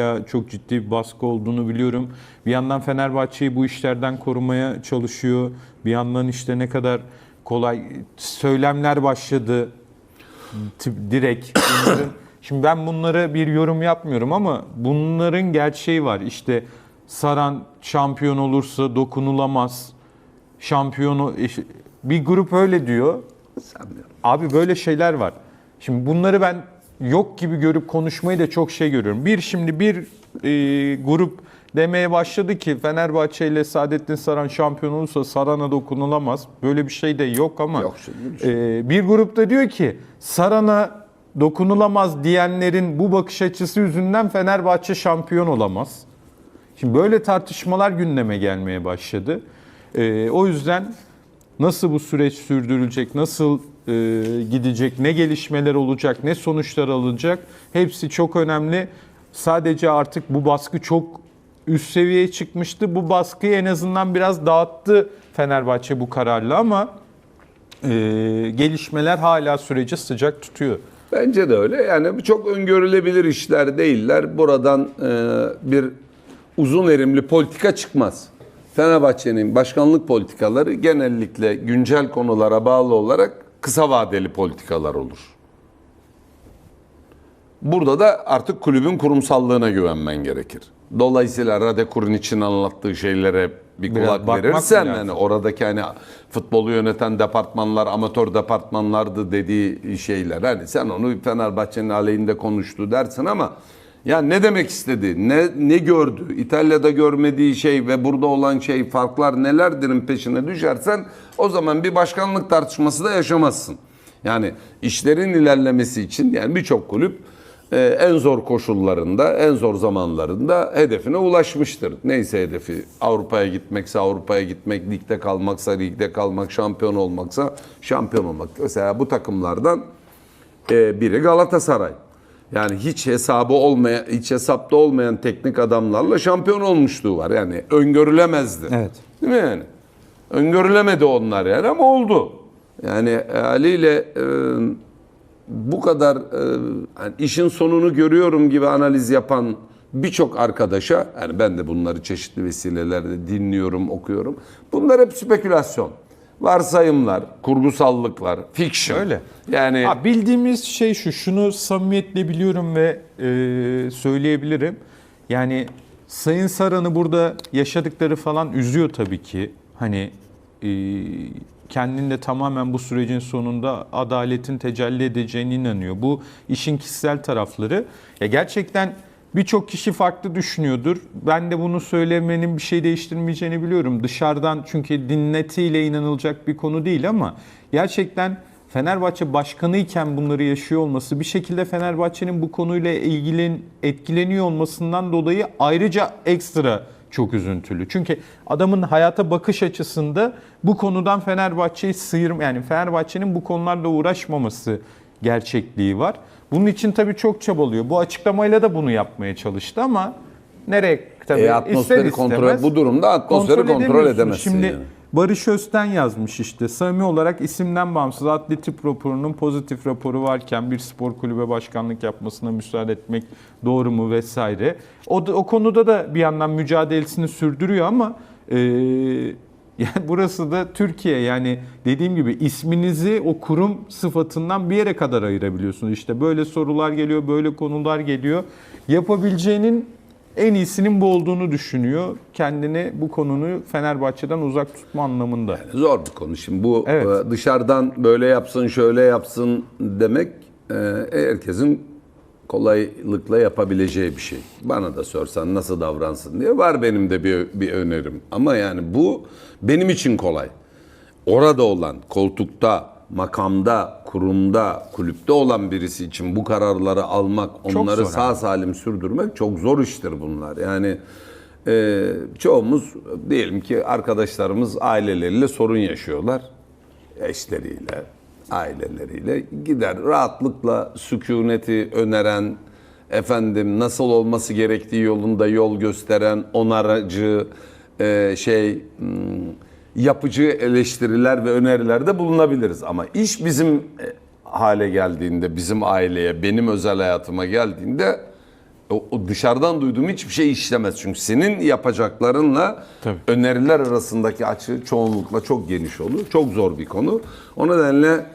hala çok ciddi bir baskı olduğunu biliyorum. Bir yandan Fenerbahçe'yi bu işlerden korumaya çalışıyor. Bir yandan işte ne kadar kolay söylemler başladı direkt. Bunların, şimdi ben bunlara bir yorum yapmıyorum ama bunların gerçeği var. İşte Saran şampiyon olursa dokunulamaz. Şampiyonu bir grup öyle diyor. Abi böyle şeyler var. Şimdi bunları ben yok gibi görüp konuşmayı da çok şey görüyorum. Bir şimdi bir e, grup demeye başladı ki Fenerbahçe ile Saadettin Saran şampiyon olursa Saran'a dokunulamaz. Böyle bir şey de yok ama Yok şimdi e, bir grupta diyor ki Saran'a dokunulamaz diyenlerin bu bakış açısı yüzünden Fenerbahçe şampiyon olamaz. Şimdi böyle tartışmalar gündeme gelmeye başladı. E, o yüzden nasıl bu süreç sürdürülecek, nasıl e, gidecek, ne gelişmeler olacak, ne sonuçlar alınacak hepsi çok önemli. Sadece artık bu baskı çok üst seviyeye çıkmıştı. Bu baskıyı en azından biraz dağıttı Fenerbahçe bu kararla ama e, gelişmeler hala süreci sıcak tutuyor. Bence de öyle. Yani çok öngörülebilir işler değiller. Buradan e, bir uzun erimli politika çıkmaz. Fenerbahçe'nin başkanlık politikaları genellikle güncel konulara bağlı olarak kısa vadeli politikalar olur. Burada da artık kulübün kurumsallığına güvenmen gerekir. Dolayısıyla Radekur'un için anlattığı şeylere bir Biraz kulak bakmak verirsen lazım? yani oradaki hani futbolu yöneten departmanlar amatör departmanlardı dediği şeyler. Hani sen onu Fenerbahçe'nin aleyhinde konuştu dersin ama ya ne demek istedi? Ne ne gördü? İtalya'da görmediği şey ve burada olan şey farklar nelerdirin peşine düşersen o zaman bir başkanlık tartışması da yaşamazsın. Yani işlerin ilerlemesi için yani birçok kulüp e, en zor koşullarında, en zor zamanlarında hedefine ulaşmıştır. Neyse hedefi Avrupa'ya gitmekse Avrupa'ya gitmek, ligde kalmaksa ligde kalmak, şampiyon olmaksa şampiyon olmak. Mesela bu takımlardan e, biri Galatasaray. Yani hiç hesabı olmayan, hiç hesapta olmayan teknik adamlarla şampiyon olmuşluğu var. Yani öngörülemezdi. Evet. Değil mi yani? Öngörülemedi onlar yani ama oldu. Yani e, haliyle e, bu kadar e, işin sonunu görüyorum gibi analiz yapan birçok arkadaşa yani ben de bunları çeşitli vesilelerle dinliyorum, okuyorum. Bunlar hep spekülasyon. Varsayımlar, kurgusallıklar, fiction. Öyle. Yani Ha, bildiğimiz şey şu, şunu samimiyetle biliyorum ve e, söyleyebilirim. Yani Sayın Saran'ı burada yaşadıkları falan üzüyor tabii ki. Hani e, kendinde tamamen bu sürecin sonunda adaletin tecelli edeceğine inanıyor. Bu işin kişisel tarafları. Ya gerçekten birçok kişi farklı düşünüyordur. Ben de bunu söylemenin bir şey değiştirmeyeceğini biliyorum. Dışarıdan çünkü dinletiyle inanılacak bir konu değil ama gerçekten Fenerbahçe başkanı iken bunları yaşıyor olması, bir şekilde Fenerbahçe'nin bu konuyla ilgilen etkileniyor olmasından dolayı ayrıca ekstra çok üzüntülü. Çünkü adamın hayata bakış açısında bu konudan Fenerbahçe'yi sıyırma yani Fenerbahçe'nin bu konularla uğraşmaması gerçekliği var. Bunun için tabii çok çabalıyor. Bu açıklamayla da bunu yapmaya çalıştı ama nereye tabii e, atmosferi ister kontrol istemez bu durumda atmosferi kontrol, edemiyorsun. edemezsin. Şimdi yani. Barış Özten yazmış işte. Samimi olarak isimden bağımsız adli tıp raporunun pozitif raporu varken bir spor kulübe başkanlık yapmasına müsaade etmek doğru mu vesaire. O, da- o konuda da bir yandan mücadelesini sürdürüyor ama e, yani burası da Türkiye yani dediğim gibi isminizi o kurum sıfatından bir yere kadar ayırabiliyorsunuz. İşte böyle sorular geliyor, böyle konular geliyor. Yapabileceğinin en iyisinin bu olduğunu düşünüyor. Kendini bu konunu Fenerbahçe'den uzak tutma anlamında. Zor bir konu. Şimdi bu Evet. e, dışarıdan böyle yapsın, şöyle yapsın demek e, herkesin kolaylıkla yapabileceği bir şey. Bana da sorsan nasıl davransın diye var benim de bir, bir önerim. Ama yani bu benim için kolay. Orada olan, koltukta, makamda, kurumda, kulüpte olan birisi için bu kararları almak, onları sağ salim sürdürmek çok zor iştir bunlar. Yani e, çoğumuz diyelim ki arkadaşlarımız aileleriyle sorun yaşıyorlar. Eşleriyle, aileleriyle gider rahatlıkla sükuneti öneren, efendim nasıl olması gerektiği yolunda yol gösteren, onarıcı, e, şey hmm, yapıcı eleştiriler ve önerilerde bulunabiliriz. Ama iş bizim e, hale geldiğinde, bizim aileye, benim özel hayatıma geldiğinde o, o dışarıdan duyduğum hiçbir şey işlemez. Çünkü senin yapacaklarınla Tabii. öneriler arasındaki açı çoğunlukla çok geniş olur. Çok zor bir konu. O nedenle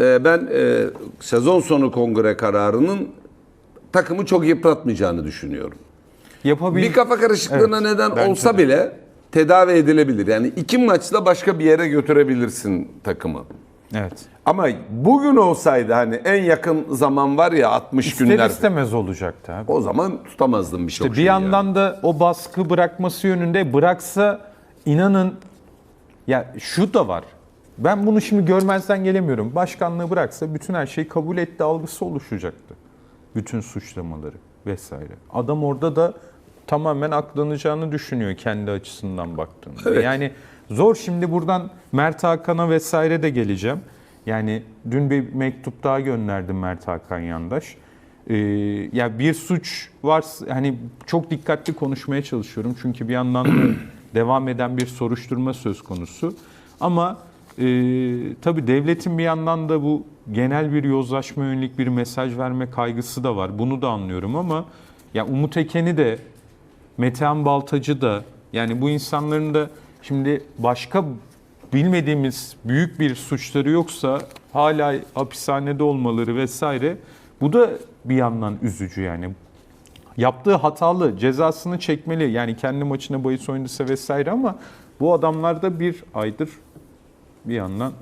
e, ben e, sezon sonu kongre kararının takımı çok yıpratmayacağını düşünüyorum. Yapabil Bir kafa karışıklığına Evet, neden olsa de. bile tedavi edilebilir. Yani iki maçla başka bir yere götürebilirsin takımı. Evet. Ama bugün olsaydı hani en yakın zaman var ya 60 İster günler. istemez olacaktı abi. O zaman tutamazdım Bir şeyi. yani. yandan da o baskı bırakması yönünde bıraksa inanın ya şu da var. Ben bunu şimdi görmezden gelemiyorum. Başkanlığı bıraksa bütün her şeyi kabul etti algısı oluşacaktı. Bütün suçlamaları vesaire. Adam orada da tamamen aklanacağını düşünüyor kendi açısından baktığında. Evet. Yani zor şimdi buradan Mert Hakan'a vesaire de geleceğim. Yani dün bir mektup daha gönderdim Mert Hakan Yandaş. Ee, ya bir suç var hani çok dikkatli konuşmaya çalışıyorum çünkü bir yandan da devam eden bir soruşturma söz konusu. Ama e, tabii devletin bir yandan da bu genel bir yozlaşma yönelik bir mesaj verme kaygısı da var. Bunu da anlıyorum ama ya Umut Eken'i de Metehan Baltacı da yani bu insanların da şimdi başka bilmediğimiz büyük bir suçları yoksa hala hapishanede olmaları vesaire bu da bir yandan üzücü yani. Yaptığı hatalı cezasını çekmeli yani kendi maçına bahis oynasa vesaire ama bu adamlar da bir aydır bir yandan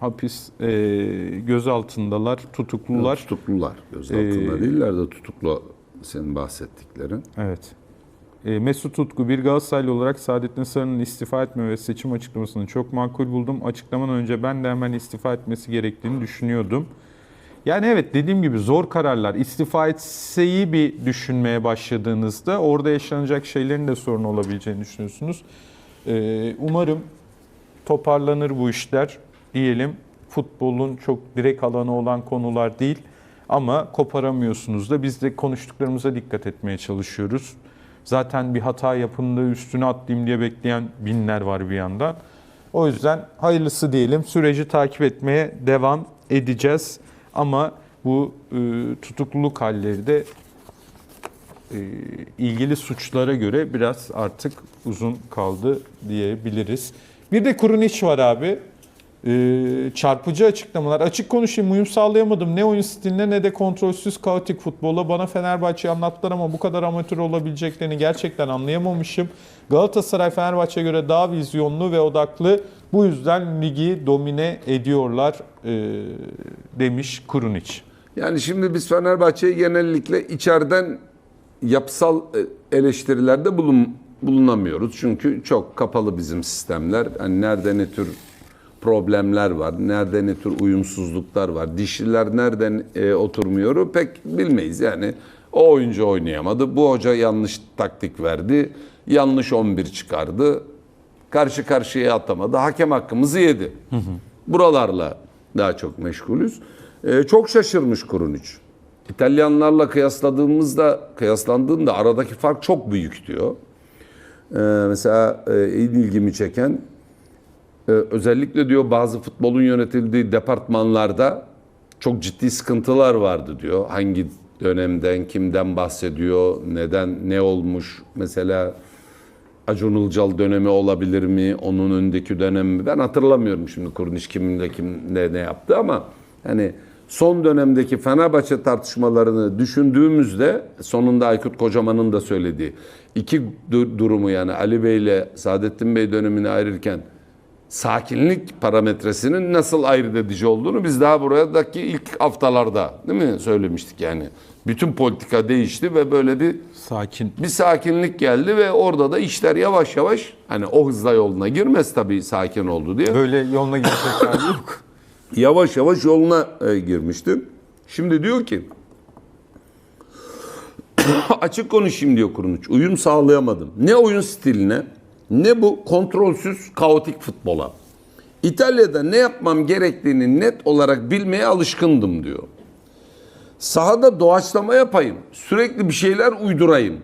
hapis e, gözaltındalar, tutuklular. Tutuklular. Gözaltında Ee, değiller de tutuklu senin bahsettiklerin. Evet. E, Mesut Utku bir Galatasaraylı olarak Saadettin Sarı'nın istifa etme ve seçim açıklamasını çok makul buldum. Açıklamadan önce ben de hemen istifa etmesi gerektiğini düşünüyordum. Yani evet dediğim gibi zor kararlar. İstifa etseyi bir düşünmeye başladığınızda orada yaşanacak şeylerin de sorun olabileceğini düşünüyorsunuz. E, umarım toparlanır bu işler diyelim. Futbolun çok direkt alanı olan konular değil ama koparamıyorsunuz da biz de konuştuklarımıza dikkat etmeye çalışıyoruz. Zaten bir hata yapında üstüne atlayayım diye bekleyen binler var bir yandan. O yüzden hayırlısı diyelim. Süreci takip etmeye devam edeceğiz. Ama bu e, tutukluluk halleri de e, ilgili suçlara göre biraz artık uzun kaldı diyebiliriz. Bir de Kurunic var abi. E, çarpıcı açıklamalar. Açık konuşayım uyum sağlayamadım. Ne oyun stiline ne de kontrolsüz kaotik futbola. Bana Fenerbahçe'yi anlattılar ama bu kadar amatör olabileceklerini gerçekten anlayamamışım. Galatasaray Fenerbahçe'ye göre daha vizyonlu ve odaklı. Bu yüzden ligi domine ediyorlar e, demiş Kurunic. Yani şimdi biz Fenerbahçe'yi genellikle içeriden yapısal e, eleştirilerde bulun, bulunamıyoruz. Çünkü çok kapalı bizim sistemler. Hani nerede ne tür problemler var, nerede ne tür uyumsuzluklar var, dişliler nereden e, oturmuyor pek bilmeyiz. Yani o oyuncu oynayamadı, bu hoca yanlış taktik verdi, yanlış 11 çıkardı, karşı karşıya atamadı, hakem hakkımızı yedi. Buralarla daha çok meşgulüz. Ee, çok şaşırmış Kurunic. İtalyanlarla kıyasladığımızda, kıyaslandığında aradaki fark çok büyük diyor. Ee, mesela e, ilgimi çeken e, özellikle diyor bazı futbolun yönetildiği departmanlarda çok ciddi sıkıntılar vardı diyor. Hangi dönemden, kimden bahsediyor, neden, ne olmuş mesela Acun Ilıcalı dönemi olabilir mi? Onun öndeki dönem mi? Ben hatırlamıyorum şimdi Kurniş kiminle kimle ne yaptı ama hani son dönemdeki Fenerbahçe tartışmalarını düşündüğümüzde sonunda Aykut Kocaman'ın da söylediği iki du- durumu yani Ali Bey ile Saadettin Bey dönemini ayırırken sakinlik parametresinin nasıl ayırt edici olduğunu biz daha buradaki ilk haftalarda değil mi söylemiştik yani. Bütün politika değişti ve böyle bir Sakin. bir sakinlik geldi ve orada da işler yavaş yavaş hani o hızla yoluna girmez tabii sakin oldu diye. Böyle yoluna gidecek hali yok. Yavaş yavaş yoluna e, girmişti. Şimdi diyor ki açık konuşayım diyor Kuruluç. Uyum sağlayamadım. Ne oyun stiline ne bu kontrolsüz kaotik futbola. İtalya'da ne yapmam gerektiğini net olarak bilmeye alışkındım diyor. Sahada doğaçlama yapayım. Sürekli bir şeyler uydurayım.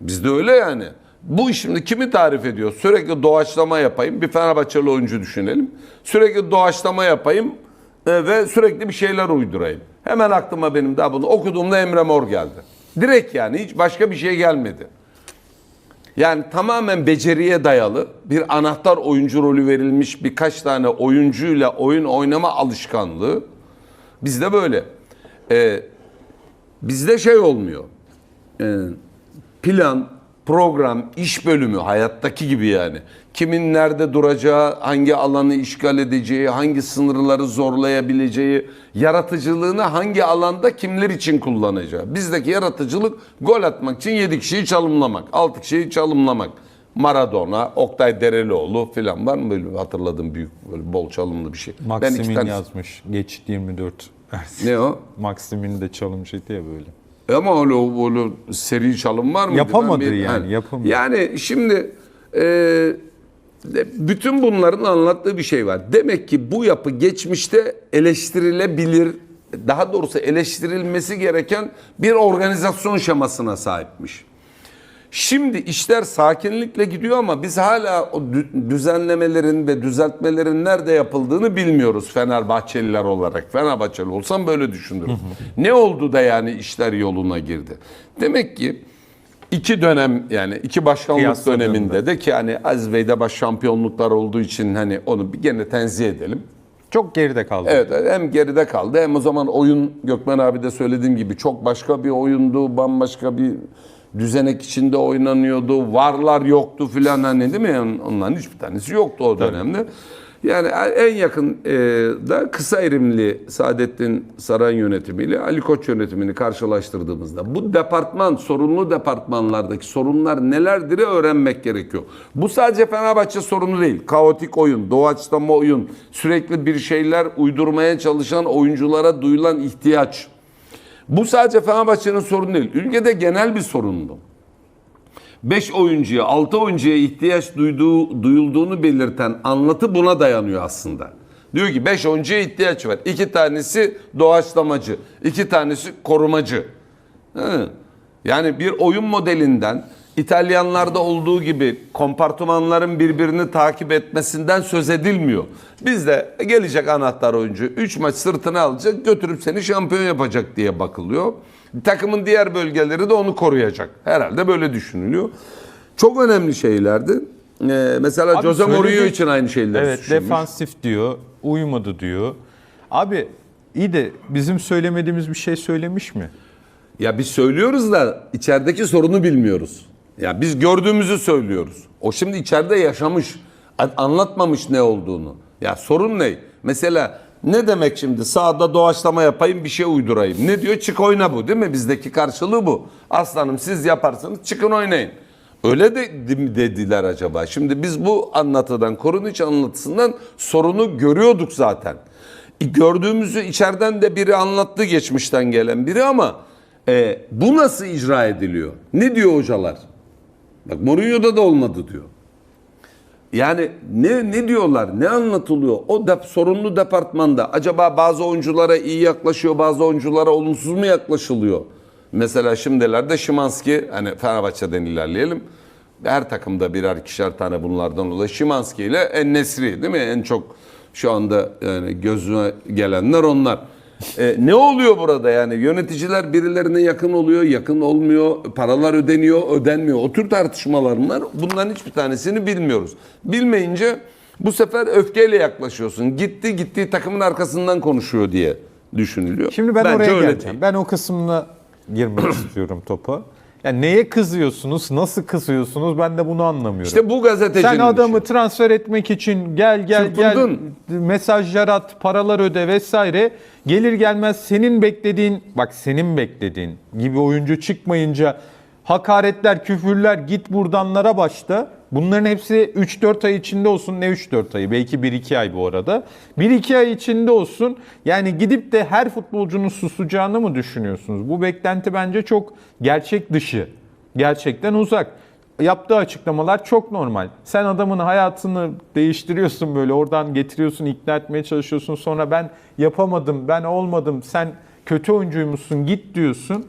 Bizde öyle yani. Bu şimdi kimi tarif ediyor? Sürekli doğaçlama yapayım. Bir Fenerbahçeli oyuncu düşünelim. Sürekli doğaçlama yapayım e, ve sürekli bir şeyler uydurayım. Hemen aklıma benim daha bunu okuduğumda Emre Mor geldi. Direkt yani hiç başka bir şey gelmedi. Yani tamamen beceriye dayalı bir anahtar oyuncu rolü verilmiş birkaç tane oyuncuyla oyun oynama alışkanlığı bizde böyle. Ee, bizde şey olmuyor. Ee, plan, program, iş bölümü hayattaki gibi yani. Kimin nerede duracağı, hangi alanı işgal edeceği, hangi sınırları zorlayabileceği, yaratıcılığını hangi alanda kimler için kullanacağı. Bizdeki yaratıcılık gol atmak için 7 kişiyi çalımlamak, 6 kişiyi çalımlamak. Maradona, Oktay Derelioğlu falan var mı böyle hatırladığım büyük böyle bol çalımlı bir şey. Ben iki Maximin tane- yazmış. Geçit 24. Ne o? Maximin de çalımcıydı ya böyle. E Ama öyle, öyle seri çalım var mı? Yapamadı yani, yapamadı. Yani şimdi e, bütün bunların anlattığı bir şey var. Demek ki bu yapı geçmişte eleştirilebilir, daha doğrusu eleştirilmesi gereken bir organizasyon şemasına sahipmiş. Şimdi işler sakinlikle gidiyor ama biz hala o dü- düzenlemelerin ve düzeltmelerin nerede yapıldığını bilmiyoruz Fenerbahçeliler olarak. Fenerbahçeli olsam böyle düşünürüm. ne oldu da yani işler yoluna girdi? Demek ki iki dönem yani iki başkanlık Kıyasladığında. döneminde de ki hani Aziz Bey'de baş şampiyonluklar olduğu için hani onu bir gene tenzih edelim. Çok geride kaldı. Evet hem geride kaldı hem o zaman oyun Gökmen abi de söylediğim gibi çok başka bir oyundu. Bambaşka bir düzenek içinde oynanıyordu. Varlar yoktu filan hani değil mi? Yani onların hiçbir tanesi yoktu o dönemde. Yani en yakın e, da kısa erimli Saadettin Saran yönetimiyle Ali Koç yönetimini karşılaştırdığımızda bu departman, sorunlu departmanlardaki sorunlar nelerdir öğrenmek gerekiyor. Bu sadece Fenerbahçe sorunu değil. Kaotik oyun, doğaçlama oyun, sürekli bir şeyler uydurmaya çalışan oyunculara duyulan ihtiyaç. Bu sadece Fenerbahçe'nin sorunu değil. Ülkede genel bir sorun bu. 5 oyuncuya, 6 oyuncuya ihtiyaç duyduğu, duyulduğunu belirten anlatı buna dayanıyor aslında. Diyor ki 5 oyuncuya ihtiyaç var. 2 tanesi doğaçlamacı, 2 tanesi korumacı. Hı. Yani bir oyun modelinden İtalyanlarda olduğu gibi kompartımanların birbirini takip etmesinden söz edilmiyor. Bizde gelecek anahtar oyuncu 3 maç sırtına alacak götürüp seni şampiyon yapacak diye bakılıyor. Takımın diğer bölgeleri de onu koruyacak. Herhalde böyle düşünülüyor. Çok önemli şeylerdi. Ee, mesela Abi Jose Mourinho için aynı şeyleri Evet düşünmüş. defansif diyor. Uyumadı diyor. Abi iyi de bizim söylemediğimiz bir şey söylemiş mi? Ya biz söylüyoruz da içerideki sorunu bilmiyoruz. Ya biz gördüğümüzü söylüyoruz. O şimdi içeride yaşamış, anlatmamış ne olduğunu. Ya sorun ne? Mesela ne demek şimdi sağda doğaçlama yapayım bir şey uydurayım. Ne diyor? Çık oyna bu değil mi? Bizdeki karşılığı bu. Aslanım siz yaparsınız çıkın oynayın. Öyle de dediler acaba? Şimdi biz bu anlatıdan, Koruniç anlatısından sorunu görüyorduk zaten. E, Gördüğümüzü içeriden de biri anlattı geçmişten gelen biri ama e, bu nasıl icra ediliyor? Ne diyor hocalar? Bak Mourinho'da da olmadı diyor. Yani ne ne diyorlar? Ne anlatılıyor? O dep sorunlu departmanda acaba bazı oyunculara iyi yaklaşıyor, bazı oyunculara olumsuz mu yaklaşılıyor? Mesela şimdilerde Şimanski hani Fenerbahçe'den ilerleyelim. Her takımda birer ikişer tane bunlardan oluyor. Şimanski ile En-Nesri değil mi? En çok şu anda yani gözüme gelenler onlar. E, ne oluyor burada yani? Yöneticiler birilerine yakın oluyor, yakın olmuyor, paralar ödeniyor, ödenmiyor. O tür tartışmalar var. Bunların hiçbir tanesini bilmiyoruz. Bilmeyince bu sefer öfkeyle yaklaşıyorsun. Gitti gittiği takımın arkasından konuşuyor diye düşünülüyor. Şimdi ben Bence oraya geleceğim. değil. Ben o kısmına girmek istiyorum topa. Yani neye kızıyorsunuz, nasıl kızıyorsunuz ben de bunu anlamıyorum. İşte bu gazetecinin Sen adamı işi. transfer etmek için gel gel Çırpındın. gel mesajlar at, paralar öde vesaire. Gelir gelmez senin beklediğin, bak senin beklediğin gibi oyuncu çıkmayınca hakaretler, küfürler git buradanlara başta. Bunların hepsi 3-4 ay içinde olsun. Ne 3-4 ayı? Belki 1-2 ay bu arada. 1-2 ay içinde olsun. Yani gidip de her futbolcunun susacağını mı düşünüyorsunuz? Bu beklenti bence çok gerçek dışı. Gerçekten uzak yaptığı açıklamalar çok normal. Sen adamın hayatını değiştiriyorsun böyle oradan getiriyorsun, ikna etmeye çalışıyorsun. Sonra ben yapamadım, ben olmadım, sen kötü oyuncuymuşsun git diyorsun.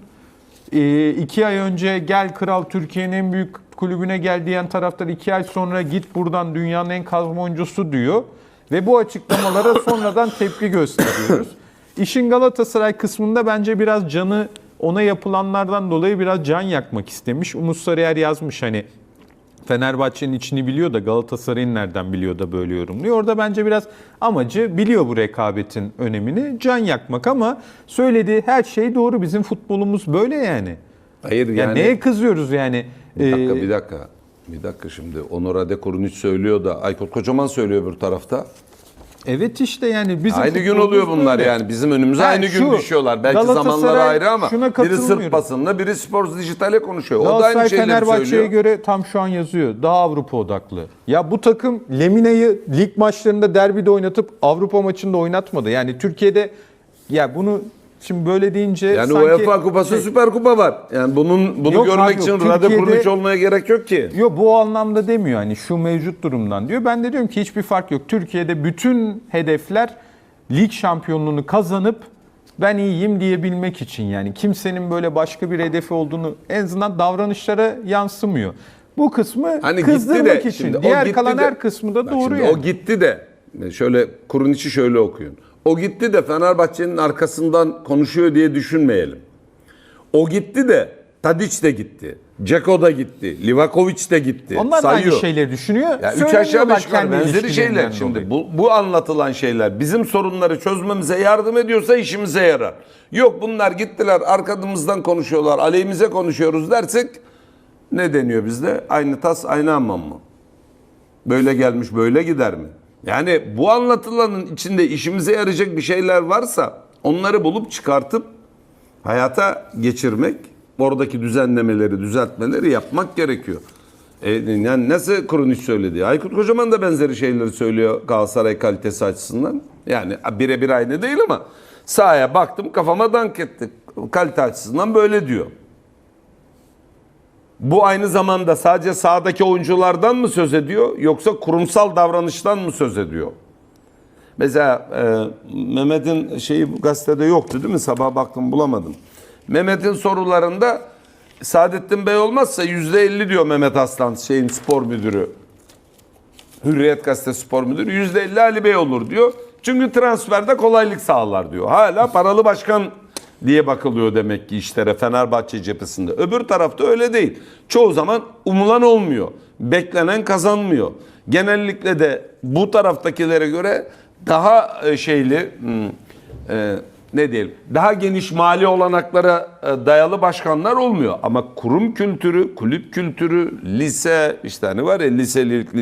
Ee, iki ay önce gel kral Türkiye'nin en büyük kulübüne gel diyen taraftar iki ay sonra git buradan dünyanın en kazma oyuncusu diyor. Ve bu açıklamalara sonradan tepki gösteriyoruz. İşin Galatasaray kısmında bence biraz canı ona yapılanlardan dolayı biraz can yakmak istemiş. Umut Sarıyer yazmış hani Fenerbahçe'nin içini biliyor da Galatasaray'ın nereden biliyor da böyle yorumluyor. Orada bence biraz amacı biliyor bu rekabetin önemini. Can yakmak ama söylediği her şey doğru. Bizim futbolumuz böyle yani. Hayır Yani, yani. neye kızıyoruz yani? Bir dakika Ee, bir dakika. Bir dakika şimdi Onur Adekoruniç söylüyor da Aykut Kocaman söylüyor bir tarafta. Evet işte yani bizim aynı gün oluyor bunlar böyle. yani. Bizim önümüze Ha, aynı gün şu, düşüyorlar. Belki zamanları ayrı ama biri. Sırp basınla biri Spor Dijital'e konuşuyor. O da aynı şeyleri Fenerbahçe'ye söylüyor. göre tam şu an yazıyor. Daha Avrupa odaklı. Ya bu takım Lemina'yı lig maçlarında derbide oynatıp Avrupa maçında oynatmadı. Yani Türkiye'de ya bunu şimdi böyle deyince Yani sanki UEFA Kupası Süper Kupa var. Yani bunun bunu Yok görmek için yok. Rade Kurniç olmaya gerek yok ki. Yok bu anlamda demiyor hani şu mevcut durumdan diyor. Ben de diyorum ki hiçbir fark yok. Türkiye'de bütün hedefler lig şampiyonluğunu kazanıp ben iyiyim diyebilmek için yani kimsenin böyle başka bir hedefi olduğunu en azından davranışlara yansımıyor. Bu kısmı Hani gitti kızdırmak de için. şimdi Diğer gitti kalan de- her kısmı da doğru şimdi yani. O gitti de şöyle Kuruniç'i şöyle okuyun. O gitti de Fenerbahçe'nin arkasından konuşuyor diye düşünmeyelim. O gitti de Tadiç de gitti. Ceko da gitti. Livakovic de gitti. Onlar da aynı şeyleri düşünüyor. Ya üç aşağı beş yukarı benzeri şeyler. Şimdi bu, bu anlatılan şeyler bizim sorunları çözmemize yardım ediyorsa işimize yarar. Yok bunlar gittiler arkamızdan konuşuyorlar, aleyhimize konuşuyoruz dersek ne deniyor bizde? Aynı tas aynı hamam mı? Böyle gelmiş böyle gider mi? Yani bu anlatılanın içinde işimize yarayacak bir şeyler varsa onları bulup çıkartıp hayata geçirmek, oradaki düzenlemeleri, düzeltmeleri yapmak gerekiyor. E, yani nasıl Kurunic söyledi? Aykut Kocaman da benzeri şeyleri söylüyor Galatasaray kalitesi açısından. Yani birebir aynı değil ama sahaya baktım kafama dank etti. Kalite açısından böyle diyor. Bu aynı zamanda sadece sahadaki oyunculardan mı söz ediyor yoksa kurumsal davranıştan mı söz ediyor? Mesela e, Mehmet'in şeyi bu gazetede yoktu değil mi? Sabah baktım bulamadım. Mehmet'in sorularında Saadettin Bey olmazsa yüzde elli diyor Mehmet Aslan şeyin spor müdürü. Hürriyet Gazetesi spor müdürü yüzde elli Ali Bey olur diyor. Çünkü transferde kolaylık sağlar diyor. Hala paralı başkan diye bakılıyor demek ki işlere Fenerbahçe cephesinde. Öbür tarafta öyle değil. Çoğu zaman umulan olmuyor. Beklenen kazanmıyor. Genellikle de bu taraftakilere göre daha e, şeyli hmm, e, ne diyelim daha geniş mali olanaklara e, dayalı başkanlar olmuyor. Ama kurum kültürü, kulüp kültürü, lise işte hani var ya liselik,